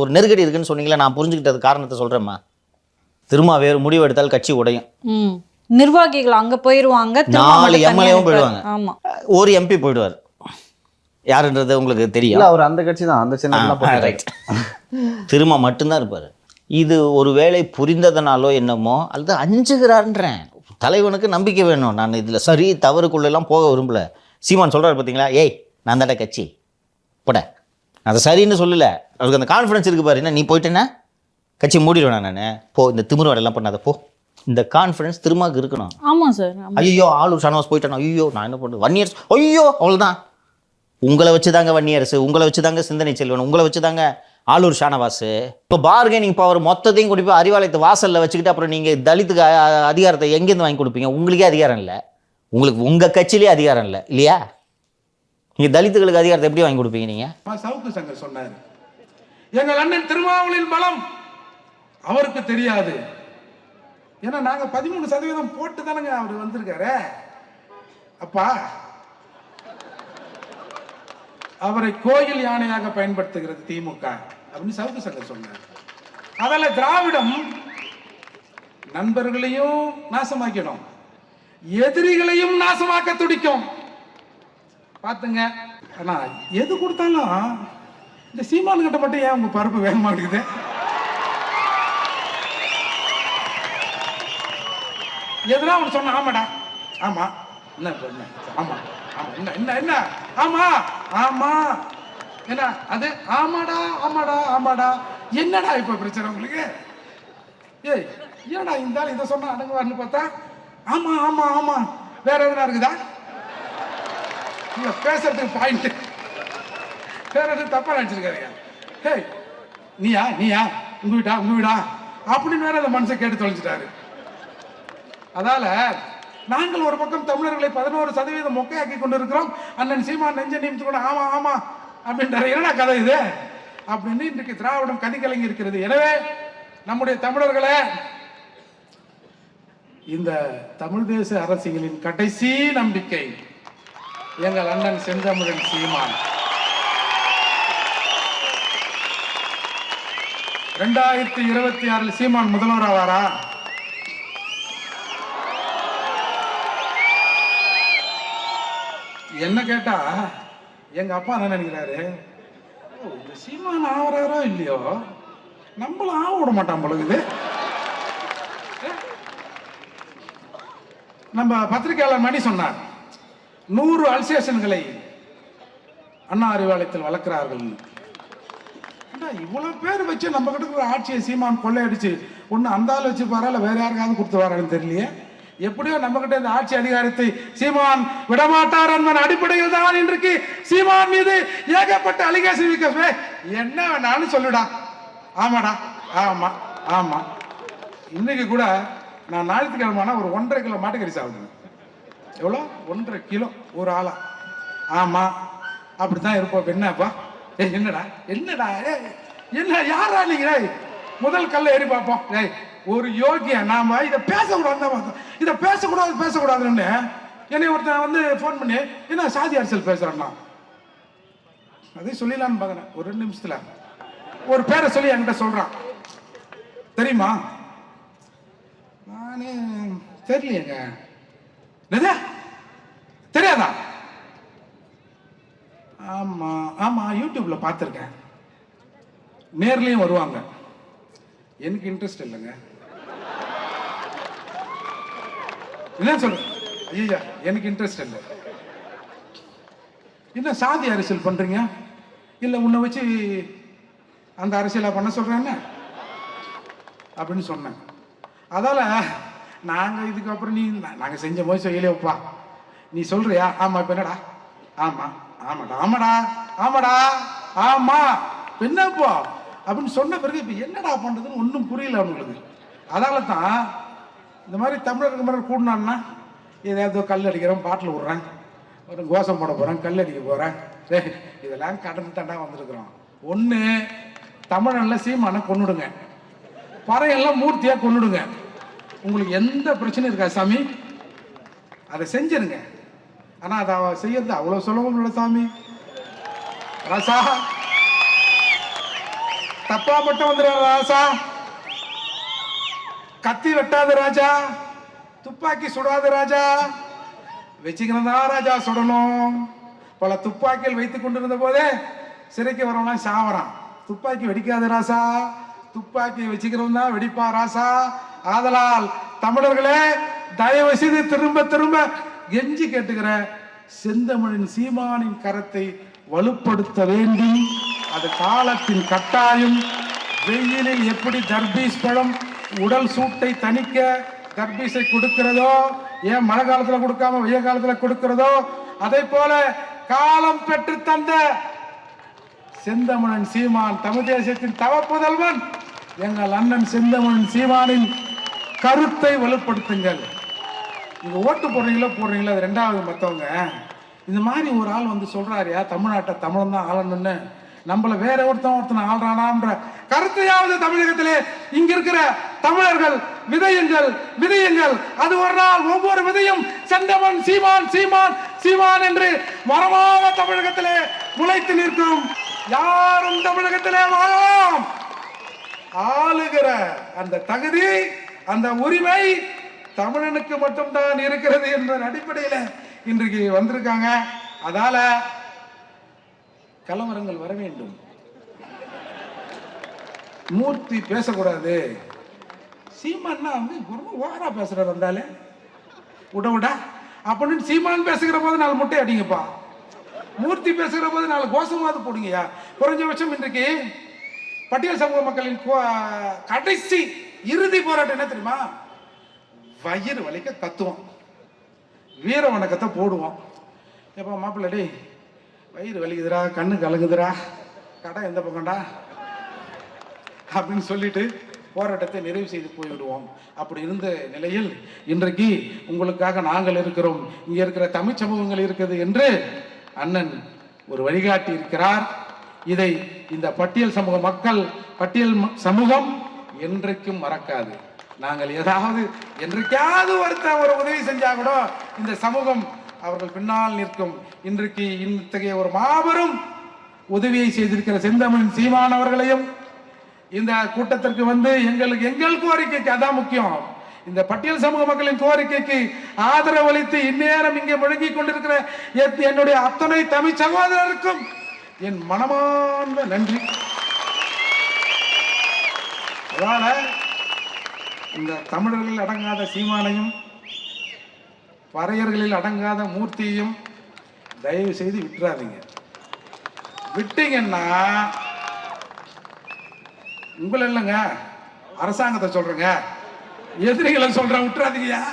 ஒரு நெருக்கடி இருக்குன்னு சொன்னீங்களா நான் புரிஞ்சுக்கிட்டது காரணத்தை சொல்கிறேம்மா திரும்ப வேறு முடிவு எடுத்தால் கட்சி உடையும். நிர்வாகிகள் அங்க போயிருவாங்க திரும்ப நாலு எம்எல்ஏவும். போயிடுவாங்க. ஆமா. ஒரு எம்பி போயிடுவார். யாருன்றது உங்களுக்கு இல்ல தெரியும் அவர் அந்த கட்சி தான் அந்த சின்ன ரைட் திரும்ப மட்டும்தான் இருப்பார். இது ஒரு வேளை புரிந்ததனாலோ என்னமோ அல்லது அஞ்சுகிறான்றேன் தலைவனுக்கு நம்பிக்கை வேணும். நான் இதில் சரி தவறுக்குள்ளெல்லாம் போக விரும்பல. சீமான் சொல்கிறார் பார்த்தீங்களா ஏய் நான் தாண்டா கட்சி. போட. அதை சரின்னு சொல்லல. அவருக்கு அந்த கான்ஃபிடன்ஸ் இருக்கு பாரு. என்ன நீ போயிட்டேன்னா கட்சி மூடிடுவேன் நான் போ இந்த திமிரு வேலையெல்லாம் பண்ணாத போ. இந்த கான்ஃபிடன்ஸ் திருமாக்கு இருக்கணும். ஆமா சார். ஐயோ ஆளூர் ஷானவாஸ் போயிட்டானோ? ஐயோ நான் என்ன பண்ணுறது? ஒன் இயர்ஸ் ஐயோ அவ்வளோதான் உங்களை வச்சு தாங்க வன்னியரசு உங்களை வச்சு தாங்க சிந்தனை செல்வன். உங்களை வச்சு தாங்க ஆளூர் ஷானவாஸ் இப்போ பார்கெனிங் பவர் மொத்தத்தையும் கொண்டு போய் அறிவாலயத்து வாசலில் வச்சுக்கிட்டு அப்புறம் நீங்கள் தலித்துக்கு அதிகாரத்தை எங்கேருந்து வாங்கி கொடுப்பீங்க? உங்களுக்கே அதிகாரம் இல்லை. உங்களுக்கு உங்கள் கட்சியிலே அதிகாரம் இல்லை. இல்லையா? நீங்கள் தலித்துகளுக்கு அதிகாரத்தை எப்படி வாங்கி கொடுப்பீங்க நீங்கள் சவுக்கு சங்கர் சொன்னார். எங்கள் அண்ணன் திருமாவளின் பலம் அவருக்கு தெரியாது. ஏன்னா நாங்க பதிமூணு சதவீதம் போட்டு தானேங்க அவர் வந்திருக்காரு. அப்பா அவரை கோயில் யானையாக பயன்படுத்துகிறது திமுக அப்படின்னு சவுக்கு சங்கர் சொன்னார். அதில் திராவிடம் நண்பர்களையும் நாசமாக்கிடும் எதிரிகளையும் நாசமாக்க துடிக்கும். பார்த்துங்க. ஆனா எது கொடுத்தாலும் இந்த சீமான் கிட்ட மட்டும் ஏன் உங்க பருப்பு வேக மாட்டேங்குது எதுனா அவன் சொன்ன ஆமாடா. ஆமா. என்ன என்ன? ஆமா. ஆமா. என்ன என்ன என்ன? ஆமா. ஆமா. என்ன? அது ஆமாடா ஆமாடா ஆமாடா. என்னடா இப்போ பிரச்சனை உங்களுக்கு? ஏய் ஏடா இந்த இதை சொன்னா அடங்குவார்னு பார்த்தா? ஆமா ஆமா ஆமா. வேற எதுனா இருக்குதா? நீங்க பேசுறதுக்கு பாயிண்ட் வேற எதுவும் தப்பா நினைச்சிருக்காருங்க ஹேய் நீயா? நீயா? உங்க வீடா? உங்க வீடா? அப்படின்னு வேற அந்த மனுஷன் கேட்டு தொலைச்சிட்டாரு அதால நாங்கள் ஒரு பக்கம் தமிழர்களை பதினோரு சதவீதம் மொக்கையாக்கி கொண்டிருக்கிறோம். அண்ணன் சீமா நெஞ்ச நிமித்து கூட ஆமா ஆமா அப்படின்றாரு. என்னடா கதை இது? அப்படின்னு இன்றைக்கு திராவிடம் கதி கலங்கி இருக்கிறது. எனவே நம்முடைய தமிழர்களே இந்த தமிழ் தேச அரசியலின் கடைசி நம்பிக்கை எங்கள் அண்ணன் செந்தமிழன் சீமான். ரெண்டாயிரத்தி இருபத்தி ஆறில் சீமான் முதல்வர் ஆவாரா? என்ன கேட்டா எங்க அப்பா என்ன நினைக்கிறாரு? இந்த சீமான் ஆவறாரோ இல்லையோ? நம்மளும் ஆக விட மாட்டான் பொழுது நம்ம பத்திரிகையாளர் மணி சொன்னார் நூறு அல்சேஷன்களை அண்ணா அறிவாலயத்தில் வளர்க்கிறார்கள். இவ்வளவு பேர் வச்சு நம்ம கிட்ட இருக்கிற ஆட்சியை சீமான் கொள்ளையடிச்சு ஒண்ணு அந்த ஆள் வச்சு பாரால வேற யாருக்காவது கொடுத்து வரான்னு தெரியலையே? எப்படியோ நம்ம கிட்ட இந்த ஆட்சி அதிகாரத்தை சீமான் விடமாட்டார் என்பதன் அடிப்படையில் தான் இன்றைக்கு சீமான் மீது ஏகப்பட்ட அலிகேஷன் வைக்கவே என்ன வேணாலும் சொல்லுடா. ஆமாடா ஆமா ஆமா. இன்னைக்கு கூட நான் ஞாயிற்றுக்கிழமை ஒரு ஒன்றரை கிலோ மாட்டுக்கறி சாப்பிடுவேன். எவ்வளோ? ஒன்றரை கிலோ ஒரு ஆளா? ஆமா. அப்படித்தான் இருப்போம். என்னப்பா? ஏய் என்னடா? என்னடா? ஏய் என்ன யாரா நீங்க? முதல் கல்ல ஏறி பார்ப்போம். ஏய் ஒரு யோகியா? நாம இதை பேசக்கூடாது தான் பார்த்தோம். இதை பேசக்கூடாது பேசக்கூடாதுன்னு. என்னை ஒருத்தன் வந்து ஃபோன் பண்ணி என்ன சாதி அரசியல் பேசுறான்னா? அதையும் சொல்லிடலான்னு பார்க்குறேன். ஒரு ரெண்டு நிமிஷத்தில். ஒரு பேரை சொல்லி என்கிட்ட சொல்றான். தெரியுமா? நானே தெரியலையேங்க. என்னது? தெரியாதா? ஆமா ஆமா யூடியூப்ல பார்த்துருக்கேன். நேர்லயும் வருவாங்க. எனக்கு இன்ட்ரெஸ்ட் இல்லைங்க. என்ன சொல்ற? ஐயா எனக்கு இன்ட்ரெஸ்ட் இல்லை. என்ன சாதி அரசியல் பண்றீங்க? இல்ல உன்னை வச்சு அந்த அரசியலா பண்ண சொல்றேன்னு? அப்படின்னு சொன்னேன். அதால நாங்கள் இதுக்கப்புறம் நீ நாங்கள் செஞ்ச போது செய்யலையப்பா நீ சொல்றியா? ஆமா இப்ப என்னடா? ஆமா ஆமாடா ஆமாடா ஆமாடா ஆமா. என்னப்போ என்னப்பா அப்படின்னு சொன்ன பிறகு இப்ப என்னடா பண்றதுன்னு ஒன்றும் புரியல அவங்களுக்கு. அதால தான் இந்த மாதிரி தமிழருக்கு மாதிரி கூடினான்னா ஏதாவது கல் அடிக்கிறோம் பாட்டில் விட்றேன். ஒரு கோஷம் போட போகிறேன் கல் அடிக்க போகிறேன் டேய் இதெல்லாம் கடந்து தாண்டா வந்திருக்கிறோம். ஒன்று தமிழன்ல சீமான கொண்டுடுங்க பறையெல்லாம் மூர்த்தியாக கொண்டுடுங்க உங்களுக்கு எந்த பிரச்சனையும் இருக்கா சாமி. அதை செஞ்சிருங்க. ஆனால் அதை அவ செய்யறது அவ்வளோ சுலபம் இல்லை சாமி. ராசா. தப்பா மட்டும் வந்துடுற ராசா. கத்தி வெட்டாத ராஜா. துப்பாக்கி சுடாத ராஜா. வச்சுக்கணும் ராஜா சுடணும். பல துப்பாக்கிகள் வைத்துக் கொண்டிருந்த போதே சிறைக்கு வரவனா சாவறான். துப்பாக்கி வெடிக்காத ராசா. துப்பாக்கி வச்சுக்கிறவன் தான் வெடிப்பா ராசா. ஆதலால் தமிழர்களே தயவு செய்து திரும்ப திரும்ப கெஞ்சி கேட்டுக்கிற செந்தமிழின் சீமானின் கரத்தை வலுப்படுத்த வேண்டும். அது காலத்தின் கட்டாயம். வெயிலில் எப்படி தர்பீஸ் பழம் உடல் சூட்டை தணிக்க தர்பீஸை கொடுக்கிறதோ ஏன் மழை காலத்தில் கொடுக்காம வெய்ய காலத்தில் கொடுக்கிறதோ அதே போல காலம் பெற்று தந்த செந்தமிழன் சீமான் தமிழ் தேசத்தின் தவப்புதல்வன் எங்கள் அண்ணன் செந்தமன் சீமானின் கருத்தை வலுப்படுத்துங்கள். நீங்க ஓட்டு போடுறீங்களோ போடுறீங்களோ அது ரெண்டாவது மற்றவங்க இந்த மாதிரி ஒரு ஆள் வந்து சொல்றாருயா தமிழ்நாட்டை தமிழன் தான் ஆளணும்னு. நம்மள வேற ஒருத்தன் ஒருத்தன் ஆள்றானான்ற கருத்தையாவது தமிழகத்திலே இங்க இருக்கிற தமிழர்கள் விதையுங்கள் விதையுங்கள். அது ஒரு நாள் ஒவ்வொரு விதையும் செந்தமன் சீமான் சீமான் சீமான் என்று மரமாக தமிழகத்திலே முளைத்து நிற்கும். யாரும் தமிழகத்திலே வாழலாம். ஆளுகிற அந்த தகுதி அந்த உரிமை தமிழனுக்கு மட்டும்தான் இருக்கிறது என்ற அடிப்படையில் இன்றைக்கு வந்திருக்காங்க. அதால கலவரங்கள் வர வேண்டும். மூர்த்தி பேசக்கூடாது. சீமான்னா வந்து ரொம்ப ஓவரா பேசுறாரு வந்தாலே விட விடா அப்படின்னு சீமான் பேசுகிற போது நாலு முட்டை அடிங்கப்பா. மூர்த்தி பேசுகிற போது நாலு கோஷமாவது போடுங்கய்யா. குறைஞ்சபட்சம் இன்றைக்கு பட்டியல் சமூக மக்களின் கோ- கடைசி இறுதி போராட்டம் என்ன தெரியுமா? வயிறு வலிக்க கத்துவோம். வீர வணக்கத்தை போடுவோம். எப்போ மாப்பிள்ளை டே வயிறு வலிக்குதுடா கண்ணு கலங்குதுடா கடை எந்த பக்கம்டா? அப்படின்னு சொல்லிட்டு போராட்டத்தை நிறைவு செய்து போய்விடுவோம். அப்படி இருந்த நிலையில் இன்றைக்கு உங்களுக்காக நாங்கள் இருக்கிறோம். இங்கே இருக்கிற தமிழ் சமூகங்கள் இருக்குது என்று அண்ணன் ஒரு வழிகாட்டி இருக்கிறார். இதை இந்த பட்டியல் சமூக மக்கள் பட்டியல் சமூகம் என்றைக்கும் மறக்காது. நாங்கள் ஏதாவது என்றைக்காவது ஒருத்தன் ஒரு உதவி செஞ்சா கூட இந்த சமூகம் அவர்கள் பின்னால் நிற்கும். இன்றைக்கு இத்தகைய ஒரு மாபெரும் உதவியை செய்திருக்கிற செந்தமிழ் சீமானவர்களையும் இந்த கூட்டத்திற்கு வந்து எங்களுக்கு எங்கள் கோரிக்கைக்கு அதான் முக்கியம். இந்த பட்டியல் சமூக மக்களின் கோரிக்கைக்கு ஆதரவு அளித்து இந்நேரம் இங்கே முழங்கிக் கொண்டிருக்கிற எத்- என்னுடைய அத்தனை தமிழ் சகோதரருக்கும் என் மனமார்ந்த நன்றி. அதனால இந்த தமிழர்களில் அடங்காத சீமானையும் பறையர்களில் அடங்காத மூர்த்தியையும் தயவு செய்து விட்டுறாதீங்க. விட்டீங்கன்னா உங்களை இல்லைங்க அரசாங்கத்தை சொல்றேங்க. எதிரிகளை சொல்றேன் விட்டுறாதீங்கயா